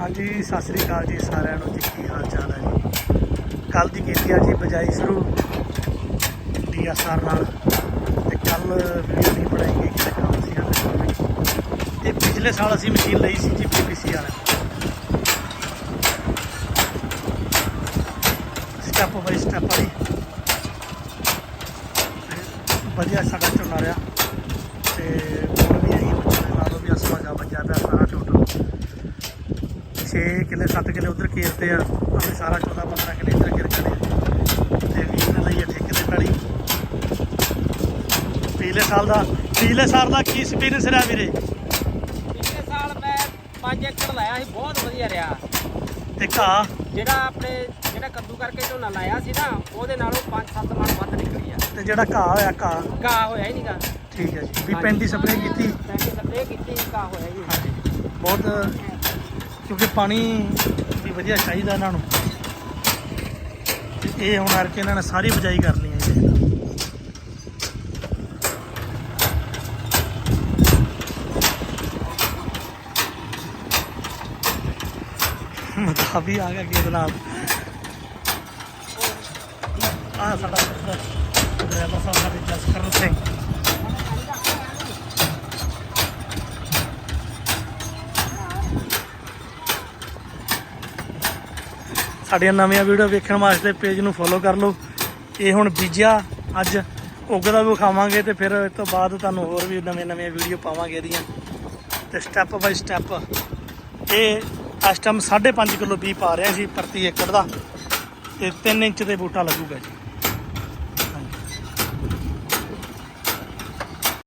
ਹਾਂਜੀ, ਸਤਿ ਸ੍ਰੀ ਅਕਾਲ ਜੀ ਸਾਰਿਆਂ ਨੂੰ ਜੀ, ਕੀ ਹਾਲ ਚਾਲ ਹੈ ਜੀ? ਕੱਲ ਦੀ ਕੀਤੀ ਆ ਜੀ ਬਜਾਈ ਸ਼ੁਰੂ। ਡੀਐਸਆਰ ਨਾਲ। ਤੇ ਕੱਲ ਵੀਡੀਓ ਨਹੀਂ ਬਣਾਈ ਗਈ ਕਿ ਕੰਮ ਸੀ ਹਾਲੇ ਤੇ ਪਿਛਲੇ ਸਾਲ ਅਸੀਂ ਮਸ਼ੀਨ ਲਈ ਸੀ ਜੀ ਪੀਪੀਸੀ ਵਾਲਾ ਸਟੈਪ ਬਾਈ ਸਟੈਪ ਵਾਲੀ। ਵਧੀਆ ਸਾਡਾ ਝੋਨਾ ਰਿਹਾ। ਤੇ 6 ਕਿੱਲੇ 7 ਕਿੱਲੇ ਉਧਰ ਕੀਰਤੇ ਆ। ਅਸੀਂ ਸਾਰਾ 14 15 ਕਿੱਲੇ ਇੱਧਰ ਕਿਰ ਖੜੇ ਤੇ ਵੀਰ ਨੇ ਲਈ ਠੇਕੇ ਤੇ ਪੈਲੀ। ਪਿਛਲੇ ਸਾਲ ਦਾ ਪਿਛਲੇ ਸਾਲ ਦਾ ਕੀ ਐਕਸਪੀਰੀਅੰਸ ਰਿਹਾ ਵੀਰੇ? ਪਿਛਲੇ ਸਾਲ ਮੈਂ 5 ਏਕੜ ਲਾਇਆ ਸੀ ਬਹੁਤ ਵਧੀਆ ਰਿਹਾ। ਤੇ ਘਾਹ? ਜਿਹੜਾ ਆਪਣੇ ਜਿਹੜਾ ਕੱਦੂ ਕਰਕੇ ਝੋਨਾ ਲਾਇਆ ਸੀ ਨਾ ਉਹਦੇ ਨਾਲੋਂ 5-7 ਮਣ ਵੱਧ ਨਿਕਲੀ ਆ। ਤੇ ਜਿਹੜਾ ਘਾਹ ਹੋਇਆ ਘਾਹ। ਘਾਹ ਹੋਇਆ ਹੀ ਨਹੀਂਗਾ ਠੀਕ ਹੈ ਜੀ। ਵੀ ਪੈਂਦੀ ਸਪਰੇਅ ਕੀਤੀ? ਪੈਂਦੀ ਸਪਰੇਅ ਕੀਤੀ ਘਾਹ ਹੋਇਆ ਹੀ ਹਾਂਜੀ। ਬਹੁਤ ਕਿਉਂਕਿ ਪਾਣੀ ਵੀ ਵਧੀਆ ਚਾਹੀਦਾ ਇਹਨਾਂ ਨੂੰ ਇਹ ਹੁਣ ਅਰ ਕੇ ਇਹਨਾਂ ਨੇ ਸਾਰੀ ਬਜਾਈ ਕਰਨੀ ਹੈ ਜੀ ਮਤਾ ਵੀ ਆ ਗਿਆ ਗੇਟ ਨਾਲ ਆ ਸਾਡਾ ਡਰਾਈਵਰ ਸਾਹਿਬ ਸਾਡੇ ਜਸਕਰਨ ਸਿੰਘ ਸਾਡੀਆਂ ਨਵੀਆਂ ਵੀਡੀਓ ਵੇਖਣ ਵਾਸਤੇ ਪੇਜ ਨੂੰ ਫੋਲੋ ਕਰ ਲਓ। ਇਹ ਹੁਣ ਬੀਜਿਆ, ਅੱਜ ਉਗਦਾ ਵੀ ਵਿਖਾਵਾਂਗੇ ਤੇ ਫਿਰ ਇਸ ਤੋਂ ਬਾਅਦ ਤੁਹਾਨੂੰ ਹੋਰ ਵੀ ਨਵੇਂ ਨਵੇਂ ਵੀਡੀਓ ਪਾਵਾਂਗੇ ਇਹਦੀਆਂ। ਤੇ ਸਟੈਪ ਬਾਈ ਸਟੈਪ ਇਹ ਇਸ ਟਾਈਮ 5.5 ਕਿਲੋ ਬੀ ਪਾ ਰਿਹਾ ਸੀ ਪ੍ਰਤੀ ਏਕੜ ਦਾ। ਤੇ 3 ਇੰਚ ਦੇ ਬੂਟਾ ਲੱਗੂਗਾ ਜੀ।